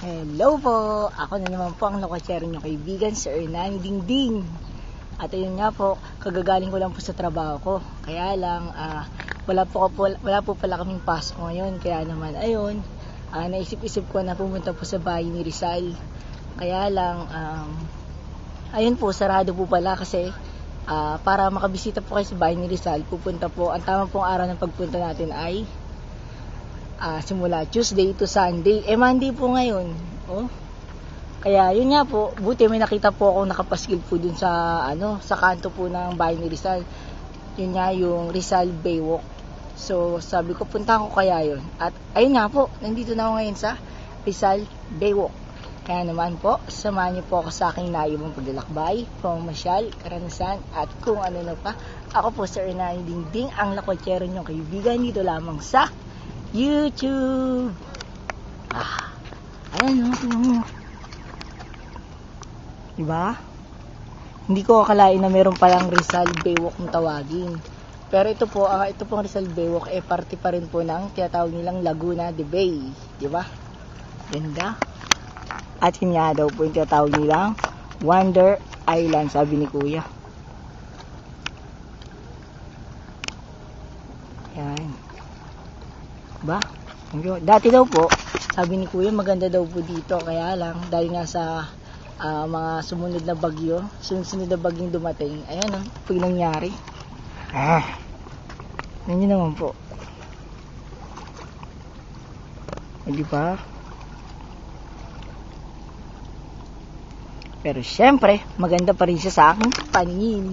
Hello po! Ako na naman po ang lokasyero nyo kaibigan, Sir Hernani Dingding. At ayun nga po, kagagaling ko lang po sa trabaho ko. Kaya lang, ah, wala, po, po, wala po pala kaming pasok ngayon. Kaya naman, ayun, ah, naisip-isip ko na pumunta po sa bahay ni Rizal. Kaya lang, um, ayun po, sarado po pala kasi ah, para makabisita po kayo sa bahay ni Rizal, pupunta po, ang tamang pong araw ng pagpunta natin ay ah, simula Tuesday to Sunday. Eh, Monday po ngayon. Oh. Kaya yun nga po, buti may nakita po ako nakapaskil po dun sa ano, sa kanto po ng bahay ni Rizal. Yun nga yung Rizal Baywalk. So, sabi ko puntahan ko kaya yun. At ayun nga po, nandito na ako ngayon sa Rizal Baywalk. Kaya naman po, samahan niyo po ako sa aking naibang paglalakbay, pamamasyal, karanasan, at kung ano na pa. Ako po Sir Hernani Dingding, ang lakotsero niyong kaibigan dito lamang sa YouTube. Ah, ayan o, tingnan mo. Diba? Hindi ko akalain na meron palang Rizal Baywalk kung tawagin. Pero ito po, ah, ito pong Rizal Baywalk, eh, parte pa rin po ng tinatawag nilang Laguna de Bay. Diba? Ganda. At yun nga daw po yung tinatawag nilang Wonder Island, sabi ni Kuya. Yan. Ba? Ang Dati daw po, sabi ni Kuya, maganda daw po dito. Kaya lang, dahil nga sa ah, mga sumunod na bagyo, sunod-sunod na bagyong dumating, ayan o, pag nangyari. Ah, yun naman po. Hindi ba? Pero syempre, maganda pa rin siya sa aking paningin.